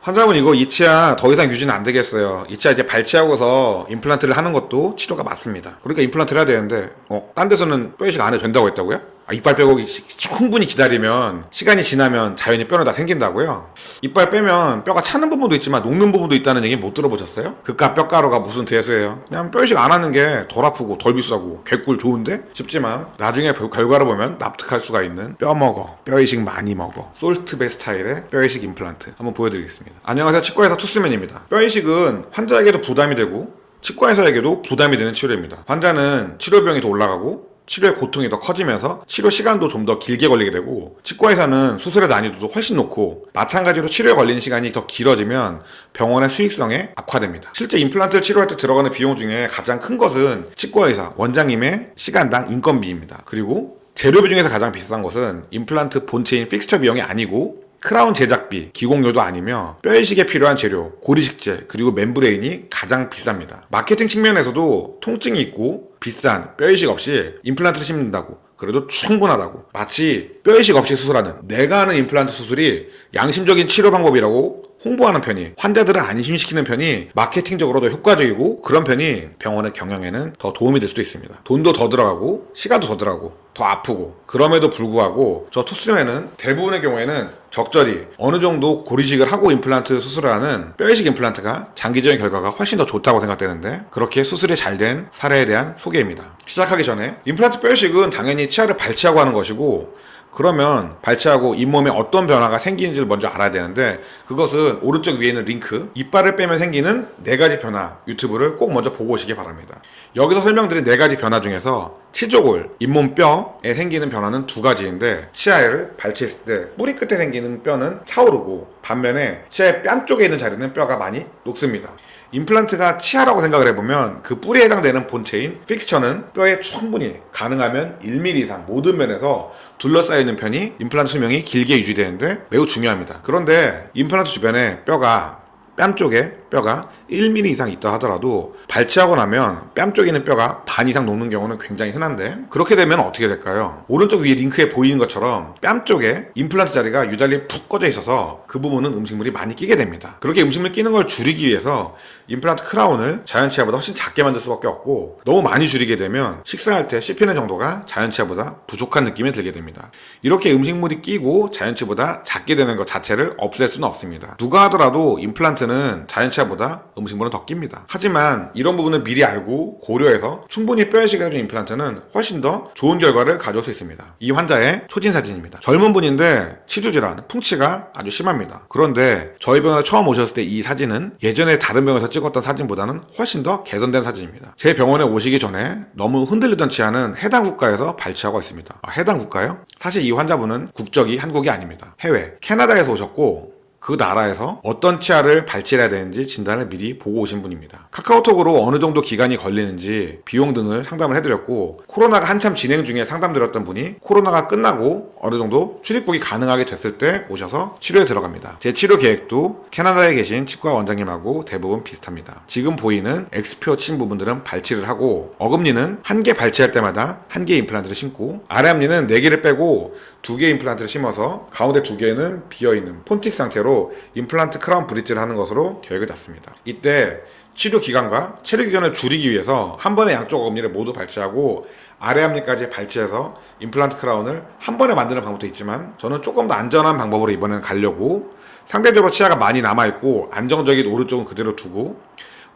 환자분 이거 이 치아 더 이상 유지는 안 되겠어요. 이 치아 이제 발치하고서 임플란트를 하는 것도 치료가 맞습니다. 그러니까 임플란트를 해야 되는데, 어, 딴 데서는 뼈 이식 안 해도 된다고 했다고요? 아, 이빨 빼고 시- 충분히 기다리면, 시간이 지나면 자연히 뼈는 다 생긴다고요? 이빨 빼면 뼈가 차는 부분도 있지만 녹는 부분도 있다는 얘기 못 들어보셨어요? 그깟 뼈가루가 무슨 대수예요? 그냥 뼈 이식 안 하는 게 덜 아프고 덜 비싸고 개꿀 좋은데? 싶지만, 나중에 별- 결과를 보면 납득할 수가 있는 뼈 먹어. 뼈 이식 많이 먹어. 솔트베 스타일의 뼈 이식 임플란트. 한번 보여드리겠습니다. 안녕하세요. 치과의사 투스맨입니다. 뼈 이식은 환자에게도 부담이 되고, 치과의사에게도 부담이 되는 치료입니다. 환자는 치료 비용이 더 올라가고, 치료의 고통이 더 커지면서 치료 시간도 좀 더 길게 걸리게 되고 치과의사는 수술의 난이도도 훨씬 높고 마찬가지로 치료에 걸리는 시간이 더 길어지면 병원의 수익성에 악화됩니다. 실제 임플란트를 치료할 때 들어가는 비용 중에 가장 큰 것은 치과의사, 원장님의 시간당 인건비입니다. 그리고 재료비 중에서 가장 비싼 것은 임플란트 본체인 픽스처 비용이 아니고 크라운 제작비, 기공료도 아니며 뼈 이식에 필요한 재료, 고리식재, 그리고 멤브레인이 가장 비쌉니다. 마케팅 측면에서도 통증이 있고 비싼 뼈 이식 없이 임플란트를 심는다고 그래도 충분하다고 마치 뼈 이식 없이 수술하는 내가 하는 임플란트 수술이 양심적인 치료 방법이라고 홍보하는 편이 환자들을 안심시키는 편이 마케팅적으로 더 효과적이고 그런 편이 병원의 경영에는 더 도움이 될 수도 있습니다. 돈도 더 들어가고 시간도 더 들어가고 더 아프고 그럼에도 불구하고 저 투스맨은 대부분의 경우에는 적절히 어느 정도 고리식을 하고 임플란트 수술을 하는 뼈이식 임플란트가 장기적인 결과가 훨씬 더 좋다고 생각되는데 그렇게 수술이 잘 된 사례에 대한 소개입니다. 시작하기 전에 임플란트 뼈이식은 당연히 치아를 발치하고 하는 것이고 그러면 발치하고 잇몸에 어떤 변화가 생기는지를 먼저 알아야 되는데 그것은 오른쪽 위에 있는 링크 이빨을 빼면 생기는 네 가지 변화 유튜브를 꼭 먼저 보고 오시기 바랍니다. 여기서 설명드린 네 가지 변화 중에서 치조골, 잇몸 뼈에 생기는 변화는 두 가지인데 치아를 발치했을 때 뿌리 끝에 생기는 뼈는 차오르고 반면에 치아의 뺨 쪽에 있는 자리는 뼈가 많이 녹습니다. 임플란트가 치아라고 생각을 해보면 그 뿌리에 해당되는 본체인 픽스처는 뼈에 충분히 가능하면 1mm 이상 모든 면에서 둘러싸여 있는 편이 임플란트 수명이 길게 유지되는데 매우 중요합니다. 그런데 임플란트 주변에 뼈가 뺨 쪽에 뼈가 1mm 이상 있다 하더라도 발치하고 나면 뺨 쪽에 있는 뼈가 반 이상 녹는 경우는 굉장히 흔한데 그렇게 되면 어떻게 될까요? 오른쪽 위에 링크에 보이는 것처럼 뺨 쪽에 임플란트 자리가 유달리 푹 꺼져 있어서 그 부분은 음식물이 많이 끼게 됩니다. 그렇게 음식물 끼는 걸 줄이기 위해서 임플란트 크라운을 자연치아보다 훨씬 작게 만들 수밖에 없고 너무 많이 줄이게 되면 식사할 때 씹히는 정도가 자연치아보다 부족한 느낌이 들게 됩니다. 이렇게 음식물이 끼고 자연치보다 작게 되는 것 자체를 없앨 수는 없습니다. 누가 하더라도 임플란트는 자연치 아보다 음식물은 더 낍니다. 하지만 이런 부분을 미리 알고 고려해서 충분히 뼈이식을 해준 임플란트는 훨씬 더 좋은 결과를 가져올 수 있습니다. 이 환자의 초진 사진입니다. 젊은 분인데 치주 질환, 풍치가 아주 심합니다. 그런데 저희 병원에 처음 오셨을 때 이 사진은 예전에 다른 병원에서 찍었던 사진보다는 훨씬 더 개선된 사진입니다. 제 병원에 오시기 전에 너무 흔들리던 치아는 해당 국가에서 발치하고 있습니다. 아, 해당 국가요? 사실 이 환자분은 국적이 한국이 아닙니다. 해외, 캐나다에서 오셨고 그 나라에서 어떤 치아를 발치해야 되는지 진단을 미리 보고 오신 분입니다. 카카오톡으로 어느 정도 기간이 걸리는지 비용 등을 상담을 해드렸고 코로나가 한참 진행 중에 상담드렸던 분이 코로나가 끝나고 어느 정도 출입국이 가능하게 됐을 때 오셔서 치료에 들어갑니다. 제 치료 계획도 캐나다에 계신 치과 원장님하고 대부분 비슷합니다. 지금 보이는 X표 친 부분들은 발치를 하고 어금니는 한 개 발치할 때마다 한 개 임플란트를 심고 아래 앞니는 네 개를 빼고 두개 임플란트를 심어서 가운데 두 개는 비어있는 폰틱 상태로 임플란트 크라운 브릿지를 하는 것으로 계획을 잡습니다. 이때 치료 기간과 체류 기간을 줄이기 위해서 한 번에 양쪽 어금니를 모두 발치하고 아래 앞니까지 발치해서 임플란트 크라운을 한 번에 만드는 방법도 있지만 저는 조금 더 안전한 방법으로 이번에는 가려고 상대적으로 치아가 많이 남아있고 안정적인 오른쪽은 그대로 두고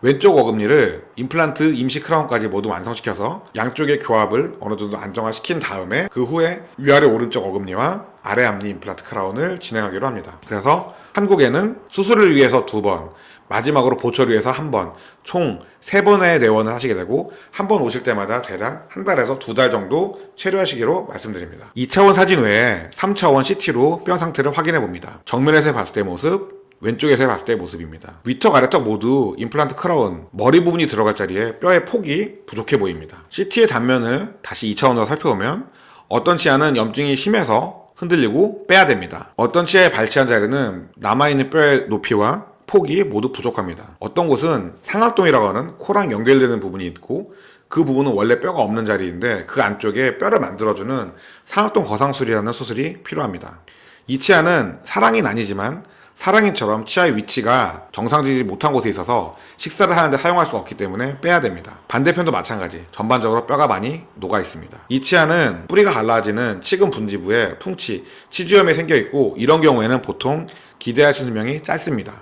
왼쪽 어금니를 임플란트 임시 크라운까지 모두 완성시켜서 양쪽의 교합을 어느 정도 안정화시킨 다음에 그 후에 위아래 오른쪽 어금니와 아래 앞니 임플란트 크라운을 진행하기로 합니다. 그래서 한국에는 수술을 위해서 두 번, 마지막으로 보철을 위해서 한 번, 총 세 번의 내원을 하시게 되고 한 번 오실 때마다 대략 한 달에서 두 달 정도 체류하시기로 말씀드립니다. 2차원 사진 외에 3차원 CT로 뼈 상태를 확인해 봅니다. 정면에서 봤을 때 모습, 왼쪽에서 봤을 때의 모습입니다. 위턱 아래턱 모두 임플란트 크라운 머리 부분이 들어갈 자리에 뼈의 폭이 부족해 보입니다. CT의 단면을 다시 2차원으로 살펴보면 어떤 치아는 염증이 심해서 흔들리고 빼야 됩니다. 어떤 치아에 발치한 자리는 남아있는 뼈의 높이와 폭이 모두 부족합니다. 어떤 곳은 상악동이라고 하는 코랑 연결되는 부분이 있고 그 부분은 원래 뼈가 없는 자리인데 그 안쪽에 뼈를 만들어주는 상악동 거상술이라는 수술이 필요합니다. 이 치아는 사랑이 아니지만 사랑니처럼 치아의 위치가 정상적이지 못한 곳에 있어서 식사를 하는데 사용할 수 없기 때문에 빼야 됩니다. 반대편도 마찬가지. 전반적으로 뼈가 많이 녹아 있습니다. 이 치아는 뿌리가 갈라지는 치근 분지부에 풍치, 치주염이 생겨 있고 이런 경우에는 보통 기대할 수 있는 명이 짧습니다.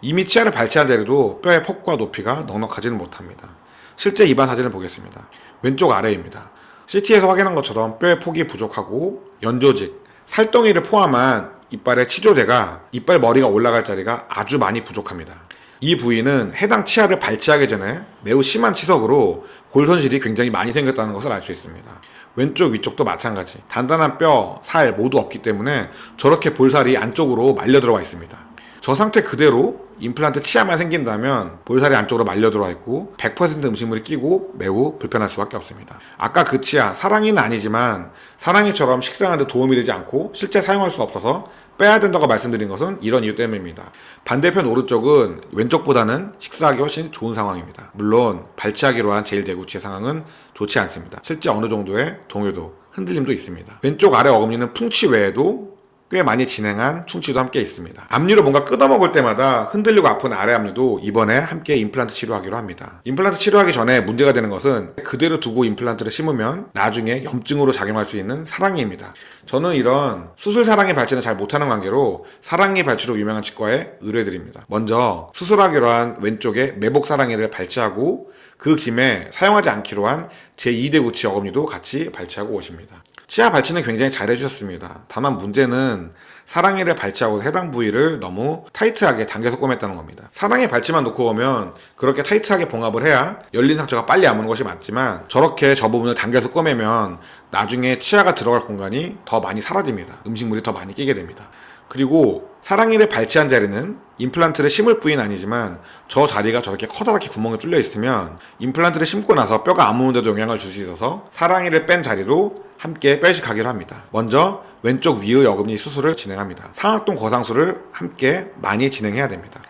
이미 치아를 발치한 자리도 뼈의 폭과 높이가 넉넉하지는 못합니다. 실제 입안 사진을 보겠습니다. 왼쪽 아래입니다. CT에서 확인한 것처럼 뼈의 폭이 부족하고 연조직, 살덩이를 포함한 이빨의 치조대가 이빨 머리가 올라갈 자리가 아주 많이 부족합니다. 이 부위는 해당 치아를 발치하기 전에 매우 심한 치석으로 골 손실이 굉장히 많이 생겼다는 것을 알 수 있습니다. 왼쪽 위쪽도 마찬가지. 단단한 뼈, 살 모두 없기 때문에 저렇게 볼살이 안쪽으로 말려 들어가 있습니다. 저 상태 그대로 임플란트 치아만 생긴다면 볼살이 안쪽으로 말려 들어와 있고 100% 음식물이 끼고 매우 불편할 수밖에 없습니다. 아까 그 치아 사랑이는 아니지만 사랑이처럼 식사하는데 도움이 되지 않고 실제 사용할 수 없어서 빼야 된다고 말씀드린 것은 이런 이유 때문입니다. 반대편 오른쪽은 왼쪽보다는 식사하기 훨씬 좋은 상황입니다. 물론 발치하기로 한 제1대구치의 상황은 좋지 않습니다. 실제 어느 정도의 동요도 흔들림도 있습니다. 왼쪽 아래 어금니는 풍치 외에도 꽤 많이 진행한 충치도 함께 있습니다. 앞니로 뭔가 끄덕먹을 때마다 흔들리고 아픈 아래 앞니도 이번에 함께 임플란트 치료하기로 합니다. 임플란트 치료하기 전에 문제가 되는 것은 그대로 두고 임플란트를 심으면 나중에 염증으로 작용할 수 있는 사랑니입니다. 저는 이런 수술 사랑니 발치는 잘 못하는 관계로 사랑니 발치로 유명한 치과에 의뢰드립니다. 먼저 수술하기로 한 왼쪽에 매복 사랑니를 발치하고 그 김에 사용하지 않기로 한 제2대 구치 어금니도 같이 발치하고 오십니다. 치아 발치는 굉장히 잘 해주셨습니다. 다만 문제는 사랑니를 발치하고 해당 부위를 너무 타이트하게 당겨서 꼬맸다는 겁니다. 사랑니 발치만 놓고 오면 그렇게 타이트하게 봉합을 해야 열린 상처가 빨리 아무는 것이 맞지만 저렇게 저 부분을 당겨서 꼬매면 나중에 치아가 들어갈 공간이 더 많이 사라집니다. 음식물이 더 많이 끼게 됩니다. 그리고 사랑니를 발치한 자리는 임플란트를 심을 부위는 아니지만 저 자리가 저렇게 커다랗게 구멍이 뚫려 있으면 임플란트를 심고 나서 뼈가 아무는데도 영향을 줄 수 있어서 사랑니를 뺀 자리로 함께 빼식하기로 합니다. 먼저 왼쪽 위의 어금니 수술을 진행합니다. 상악동 거상술을 함께 많이 진행해야 됩니다.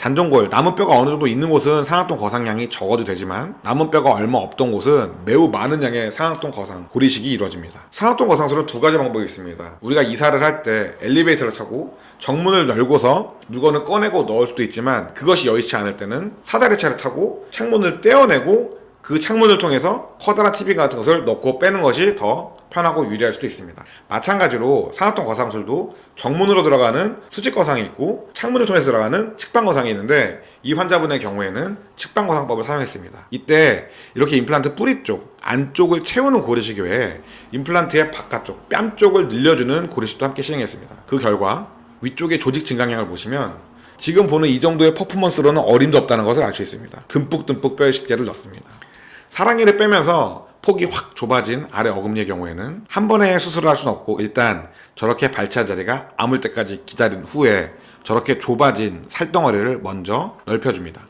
잔종골, 남은 뼈가 어느 정도 있는 곳은 상악동 거상량이 적어도 되지만 남은 뼈가 얼마 없던 곳은 매우 많은 양의 상악동 거상, 고리식이 이루어집니다. 상악동 거상술은 두 가지 방법이 있습니다. 우리가 이사를 할 때 엘리베이터를 타고 정문을 열고서 물건을 꺼내고 넣을 수도 있지만 그것이 여의치 않을 때는 사다리차를 타고 창문을 떼어내고 그 창문을 통해서 커다란 TV 같은 것을 넣고 빼는 것이 더 편하고 유리할 수도 있습니다. 마찬가지로 상악동 거상술도 정문으로 들어가는 수직 거상이 있고 창문을 통해서 들어가는 측방 거상이 있는데 이 환자분의 경우에는 측방 거상법을 사용했습니다. 이때 이렇게 임플란트 뿌리 쪽 안쪽을 채우는 고리식 외에 임플란트의 바깥쪽 뺨 쪽을 늘려주는 고리식도 함께 시행했습니다. 그 결과 위쪽의 조직 증강량을 보시면 지금 보는 이 정도의 퍼포먼스로는 어림도 없다는 것을 알 수 있습니다. 듬뿍듬뿍 뼈의 식재를 넣습니다. 사랑니를 빼면서 폭이 확 좁아진 아래 어금니의 경우에는 한 번에 수술을 할 수는 없고 일단 저렇게 발치한 자리가 아물 때까지 기다린 후에 저렇게 좁아진 살덩어리를 먼저 넓혀줍니다.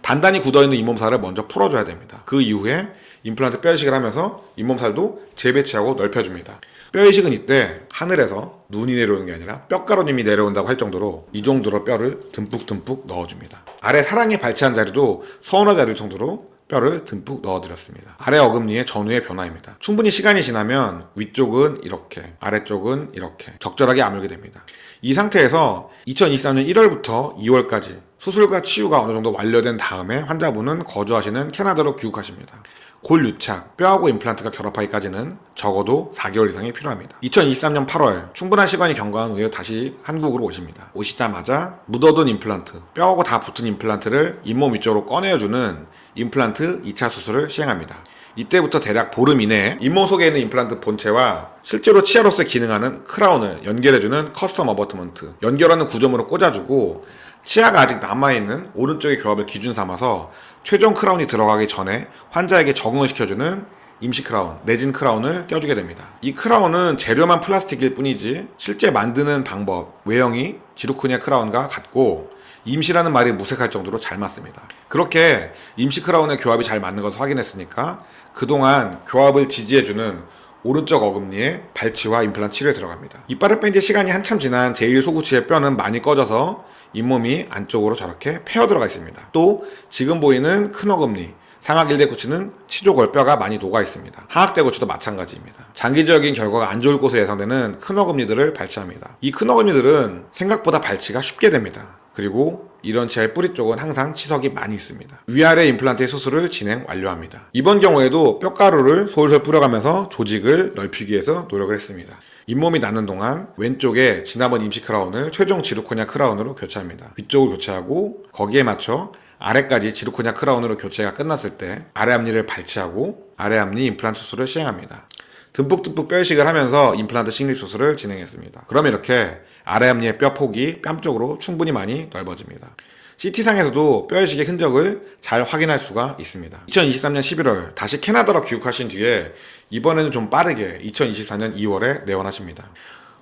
단단히 굳어있는 잇몸살을 먼저 풀어줘야 됩니다. 그 이후에 임플란트 뼈이식을 하면서 잇몸살도 재배치하고 넓혀줍니다. 뼈이식은 이때 하늘에서 눈이 내려오는 게 아니라 뼈가루님이 내려온다고 할 정도로 이 정도로 뼈를 듬뿍듬뿍 넣어줍니다. 아래 사랑니 발치한 자리도 서운하지 않을 정도로 뼈를 듬뿍 넣어드렸습니다. 아래 어금니의 전후의 변화입니다. 충분히 시간이 지나면 위쪽은 이렇게, 아래쪽은 이렇게 적절하게 아물게 됩니다. 이 상태에서 2023년 1월부터 2월까지 수술과 치유가 어느 정도 완료된 다음에 환자분은 거주하시는 캐나다로 귀국하십니다. 골 유착, 뼈하고 임플란트가 결합하기까지는 적어도 4개월 이상이 필요합니다. 2023년 8월 충분한 시간이 경과한 후에 다시 한국으로 오십니다. 오시자마자 묻어둔 임플란트, 뼈하고 다 붙은 임플란트를 잇몸 위쪽으로 꺼내주는 임플란트 2차 수술을 시행합니다. 이때부터 대략 보름 이내에 잇몸 속에 있는 임플란트 본체와 실제로 치아로서 기능하는 크라운을 연결해주는 커스텀 어버트먼트, 연결하는 구조물을 꽂아주고 치아가 아직 남아있는 오른쪽의 교합을 기준 삼아서 최종 크라운이 들어가기 전에 환자에게 적응을 시켜주는 임시 크라운, 내진 크라운을 껴주게 됩니다. 이 크라운은 재료만 플라스틱일 뿐이지 실제 만드는 방법, 외형이 지르코니아 크라운과 같고 임시라는 말이 무색할 정도로 잘 맞습니다. 그렇게 임시 크라운의 교합이 잘 맞는 것을 확인했으니까 그동안 교합을 지지해주는 오른쪽 어금니에 발치와 임플란트 치료에 들어갑니다. 이빨을 뺀 지 시간이 한참 지난 제1 소구치의 뼈는 많이 꺼져서 잇몸이 안쪽으로 저렇게 패어 들어가 있습니다. 또 지금 보이는 큰 어금니, 상악 일대구치는 치조골 뼈가 많이 녹아 있습니다. 하악대구치도 마찬가지입니다. 장기적인 결과가 안 좋을 것으로 예상되는 큰 어금니들을 발치합니다. 이 큰 어금니들은 생각보다 발치가 쉽게 됩니다. 그리고 이런 치아의 뿌리 쪽은 항상 치석이 많이 있습니다. 위아래 임플란트의 수술을 진행 완료합니다. 이번 경우에도 뼈가루를 솔솔 뿌려가면서 조직을 넓히기 위해서 노력을 했습니다. 잇몸이 나는 동안 왼쪽에 지난번 임시 크라운을 최종 지루코냐 크라운으로 교체합니다. 위쪽을 교체하고 거기에 맞춰 아래까지 지루코냐 크라운으로 교체가 끝났을 때 아래 앞니를 발치하고 아래 앞니 임플란트 수술을 시행합니다. 듬뿍듬뿍 뼈 이식을 하면서 임플란트 식립 수술을 진행했습니다. 그럼 이렇게 아래 앞니의 뼈 폭이 뺨 쪽으로 충분히 많이 넓어집니다. CT상에서도 뼈 이식의 흔적을 잘 확인할 수가 있습니다. 2023년 11월 다시 캐나다로 귀국하신 뒤에 이번에는 좀 빠르게 2024년 2월에 내원하십니다.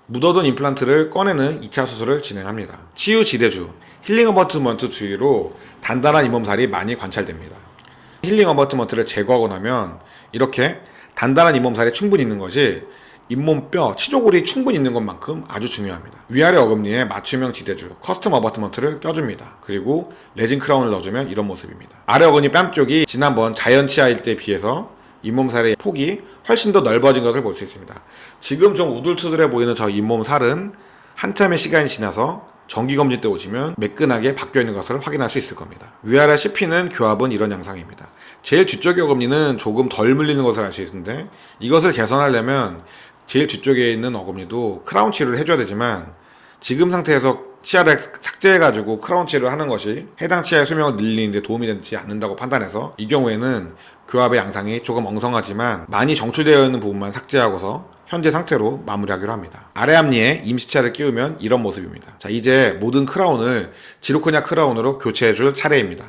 묻어둔 임플란트를 꺼내는 2차 수술을 진행합니다. 치유 지대주, 힐링 어버트먼트 주위로 단단한 잇몸살이 많이 관찰됩니다. 힐링 어버트먼트를 제거하고 나면 이렇게 단단한 잇몸살이 충분히 있는 것이 잇몸뼈, 치조골이 충분히 있는 것만큼 아주 중요합니다. 위아래 어금니에 맞춤형 지대주, 커스텀 어버트먼트를 껴줍니다. 그리고 레진 크라운을 넣어주면 이런 모습입니다. 아래 어금니 뺨 쪽이 지난번 자연 치아일 때에 비해서 잇몸살의 폭이 훨씬 더 넓어진 것을 볼 수 있습니다. 지금 좀 우둘투둘해 보이는 저 잇몸살은 한참의 시간이 지나서 정기검진 때 오시면 매끈하게 바뀌어 있는 것을 확인할 수 있을 겁니다. 위아래 씹히는 교합은 이런 양상입니다. 제일 뒤쪽의 어금니는 조금 덜 물리는 것을 알 수 있는데 이것을 개선하려면 제일 뒤쪽에 있는 어금니도 크라운 치료를 해줘야 되지만 지금 상태에서 치아를 삭제해가지고 크라운 치료를 하는 것이 해당 치아의 수명을 늘리는데 도움이 되지 않는다고 판단해서 이 경우에는 교합의 양상이 조금 엉성하지만 많이 정출되어 있는 부분만 삭제하고서 현재 상태로 마무리하기로 합니다. 아래 앞니에 임시차를 끼우면 이런 모습입니다. 자, 이제 모든 크라운을 지루코냐 크라운으로 교체해줄 차례입니다.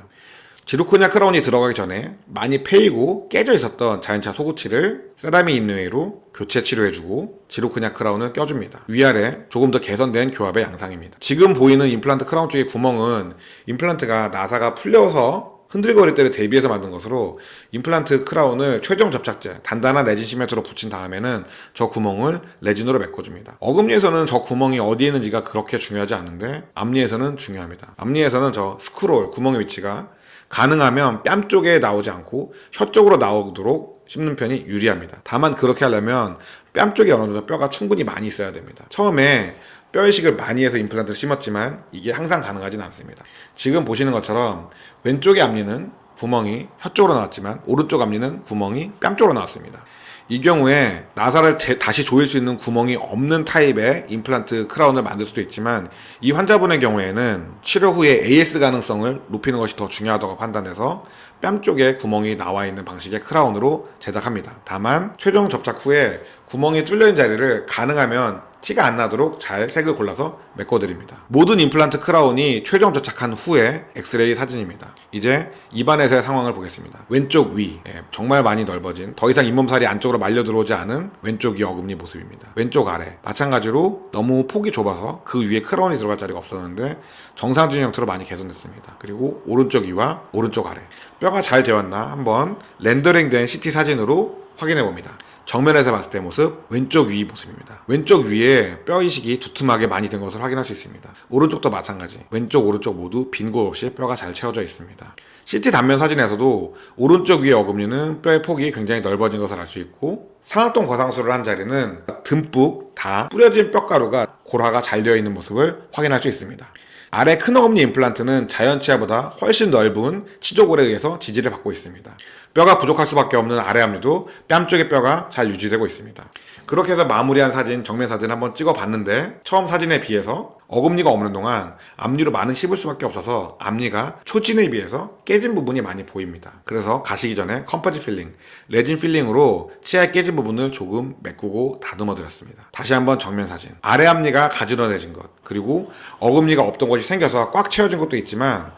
지루코냐 크라운이 들어가기 전에 많이 패이고 깨져 있었던 자연차 소구치를 세라믹 인웨이로 교체 치료해주고 지루코냐 크라운을 껴줍니다. 위아래 조금 더 개선된 교합의 양상입니다. 지금 보이는 임플란트 크라운 쪽의 구멍은 임플란트가 나사가 풀려서 흔들거릴 때를 대비해서 만든 것으로 임플란트 크라운을 최종 접착제 단단한 레진 시멘트로 붙인 다음에는 저 구멍을 레진으로 메꿔줍니다. 어금니에서는 저 구멍이 어디에 있는지가 그렇게 중요하지 않은데 앞니에서는 중요합니다. 앞니에서는 저 스크롤 구멍의 위치가 가능하면 뺨 쪽에 나오지 않고 혀 쪽으로 나오도록 씹는 편이 유리합니다. 다만 그렇게 하려면 뺨 쪽에 어느 정도 뼈가 충분히 많이 있어야 됩니다. 처음에 뼈 이식을 많이 해서 임플란트를 심었지만 이게 항상 가능하진 않습니다. 지금 보시는 것처럼 왼쪽의 앞니는 구멍이 혀 쪽으로 나왔지만 오른쪽 앞니는 구멍이 뺨 쪽으로 나왔습니다. 이 경우에 나사를 재- 다시 조일 수 있는 구멍이 없는 타입의 임플란트 크라운을 만들 수도 있지만 이 환자분의 경우에는 치료 후에 AS 가능성을 높이는 것이 더 중요하다고 판단해서 뺨 쪽에 구멍이 나와 있는 방식의 크라운으로 제작합니다. 다만 최종 접착 후에 구멍이 뚫려 있는 자리를 가능하면 티가 안 나도록 잘 색을 골라서 메꿔드립니다. 모든 임플란트 크라운이 최종 도착한 후에 엑스레이 사진입니다. 이제 입안에서의 상황을 보겠습니다. 왼쪽 위, 예, 정말 많이 넓어진, 더 이상 잇몸살이 안쪽으로 말려 들어오지 않은 왼쪽 위 어금니 모습입니다. 왼쪽 아래, 마찬가지로 너무 폭이 좁아서 그 위에 크라운이 들어갈 자리가 없었는데 정상적인 형태로 많이 개선됐습니다. 그리고 오른쪽 위와 오른쪽 아래, 뼈가 잘 되었나 한번 렌더링된 CT 사진으로 확인해 봅니다. 정면에서 봤을 때 모습 왼쪽 위 모습입니다. 왼쪽 위에 뼈 이식이 두툼하게 많이 된 것을 확인할 수 있습니다. 오른쪽도 마찬가지. 왼쪽 오른쪽 모두 빈 곳 없이 뼈가 잘 채워져 있습니다. CT 단면 사진에서도 오른쪽 위의 어금니는 뼈의 폭이 굉장히 넓어진 것을 알 수 있고 상악동 거상술을 한 자리는 듬뿍 다 뿌려진 뼈가루가 골화가 잘 되어 있는 모습을 확인할 수 있습니다. 아래 큰 어금니 임플란트는 자연 치아보다 훨씬 넓은 치조골에 의해서 지지를 받고 있습니다. 뼈가 부족할 수밖에 없는 아래 앞니도 뺨 쪽의 뼈가 잘 유지되고 있습니다. 그렇게 해서 마무리한 사진, 정면 사진 한번 찍어 봤는데 처음 사진에 비해서 어금니가 없는 동안 앞니로 많은 씹을 수밖에 없어서 앞니가 초진에 비해서 깨진 부분이 많이 보입니다. 그래서 가시기 전에 컴퍼지 필링, 레진 필링으로 치아의 깨진 부분을 조금 메꾸고 다듬어 드렸습니다. 다시 한번 정면 사진. 아래 앞니가 가지런해진 것, 그리고 어금니가 없던 것이 생겨서 꽉 채워진 것도 있지만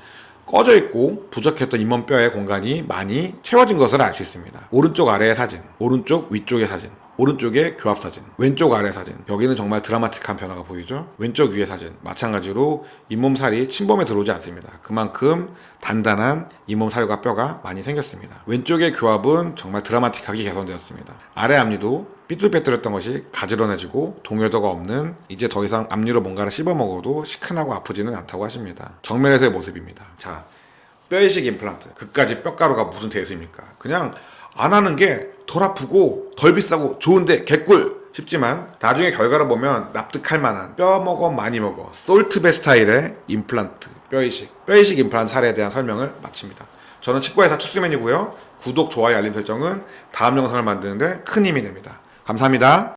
꺼져 있고 부족했던 잇몸뼈의 공간이 많이 채워진 것을 알 수 있습니다. 오른쪽 아래의 사진, 오른쪽 위쪽의 사진, 오른쪽의 교합 사진, 왼쪽 아래 사진. 여기는 정말 드라마틱한 변화가 보이죠? 왼쪽 위의 사진. 마찬가지로 잇몸살이 침범에 들어오지 않습니다. 그만큼 단단한 잇몸 살과 뼈가 많이 생겼습니다. 왼쪽의 교합은 정말 드라마틱하게 개선되었습니다. 아래 앞니도 삐뚤빼뚤했던 것이 가지런해지고 동요도가 없는 이제 더 이상 앞니로 뭔가를 씹어 먹어도 시큰하고 아프지는 않다고 하십니다. 정면에서의 모습입니다. 자, 뼈이식 임플란트. 그까지 뼈가루가 무슨 대수입니까? 그냥 안 하는 게 덜 아프고 덜 비싸고 좋은데 개꿀 싶지만 나중에 결과를 보면 납득할 만한 뼈 먹어 많이 먹어 솔트베 스타일의 임플란트 뼈 이식 뼈 이식 임플란트 사례에 대한 설명을 마칩니다. 저는 치과의사 추수맨이고요. 구독, 좋아요, 알림 설정은 다음 영상을 만드는데 큰 힘이 됩니다. 감사합니다.